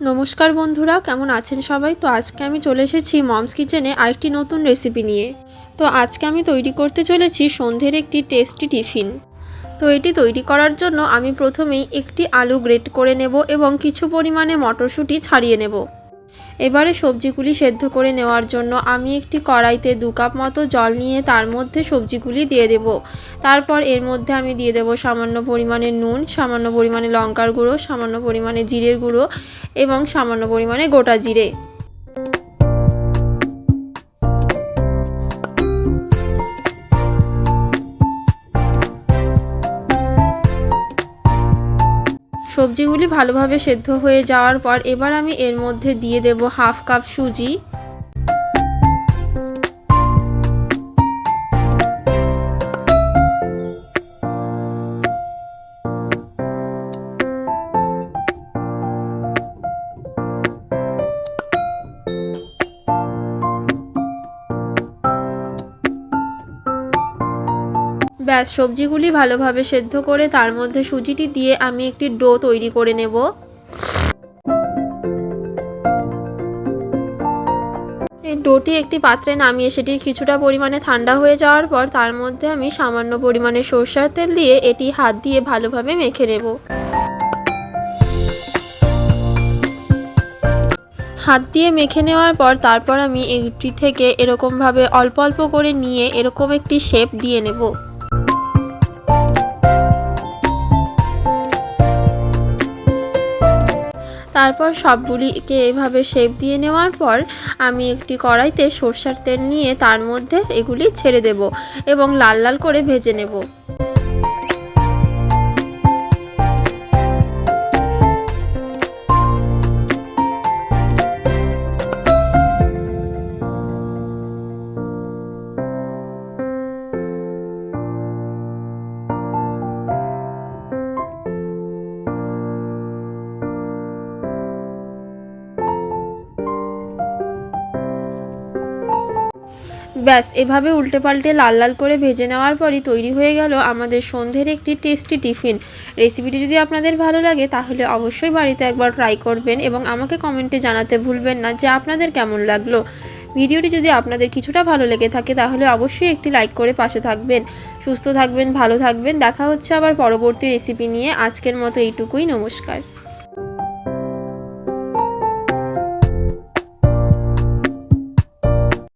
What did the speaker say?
নমস্কার বন্ধুরা, কেমন আছেন সবাই? তো আজকে আমি চলে এসেছি মমস কিচেনে আরেকটি নতুন রেসিপি নিয়ে। তো আজকে আমি তৈরি করতে চলেছি সন্ধ্যের একটি টেস্টি টিফিন তো এটি তৈরি করার জন্য আমি প্রথমেই একটি আলু গ্রেট করে নেব এবং কিছু পরিমাণে মটরশুঁটি ছাড়িয়ে নেব। এবারে সবজিগুলি সেদ্ধ করে নেওয়ার জন্য আমি একটি কড়াইতে দু কাপ মতো জল নিয়ে তার মধ্যে সবজিগুলি দিয়ে দেব। তারপর এর মধ্যে আমি দিয়ে দেব সামান্য পরিমাণে নুন, সামান্য পরিমাণে লঙ্কার গুঁড়ো, সামান্য পরিমাণে জিরের গুঁড়ো এবং সামান্য পরিমাণে গোটা জিরে। সবজিগুলি ভালোভাবে সেদ্ধ হয়ে যাওয়ার পর এবার আমি এর মধ্যে দিয়ে দেব হাফ কাপ সুজি। ব্যাস সবজিগুলি ভালোভাবে সেদ্ধ করে তার মধ্যে সুজিটি দিয়ে আমি একটি ডো তৈরি করে নেব। এই ডোটি একটি পাত্রে নামিয়ে সেটি কিছুটা পরিমাণে ঠান্ডা হয়ে যাওয়ার পর তার মধ্যে আমি সামান্য পরিমাণে সরষার তেল দিয়ে এটি হাত দিয়ে ভালোভাবে মেখে নেব। হাত দিয়ে মেখে নেওয়ার পর তারপর আমি এটি থেকে এরকমভাবে অল্প অল্প করে নিয়ে এরকম একটি শেপ দিয়ে নেব। তারপর সবগুলিকে এভাবে শেপ দিয়ে নেওয়ার পর আমি একটি কড়াইতে সর্ষার তেল নিয়ে তার মধ্যে এগুলি ছেড়ে দেব এবং লাল লাল করে ভেজে নেব। ব্যাস, এভাবে উল্টে পাল্টে লাল লাল করে ভেজে নেওয়ার পরই তৈরি হয়ে গেল আমাদের সন্ধ্যের একটি টেস্টি টিফিন। রেসিপিটি যদি আপনাদের ভালো লাগে, তাহলে অবশ্যই বাড়িতে একবার ট্রাই করবেন এবং আমাকে কমেন্টে জানাতে ভুলবেন না যে আপনাদের কেমন লাগল। ভিডিওটি যদি আপনাদের কিছুটা ভালো লেগে থাকে, তাহলে অবশ্যই একটি লাইক করে পাশে থাকবেন। সুস্থ থাকবেন, ভালো থাকবেন। দেখা হচ্ছে আবার পরবর্তী রেসিপি নিয়ে। আজকের মতো এইটুকুই, নমস্কার।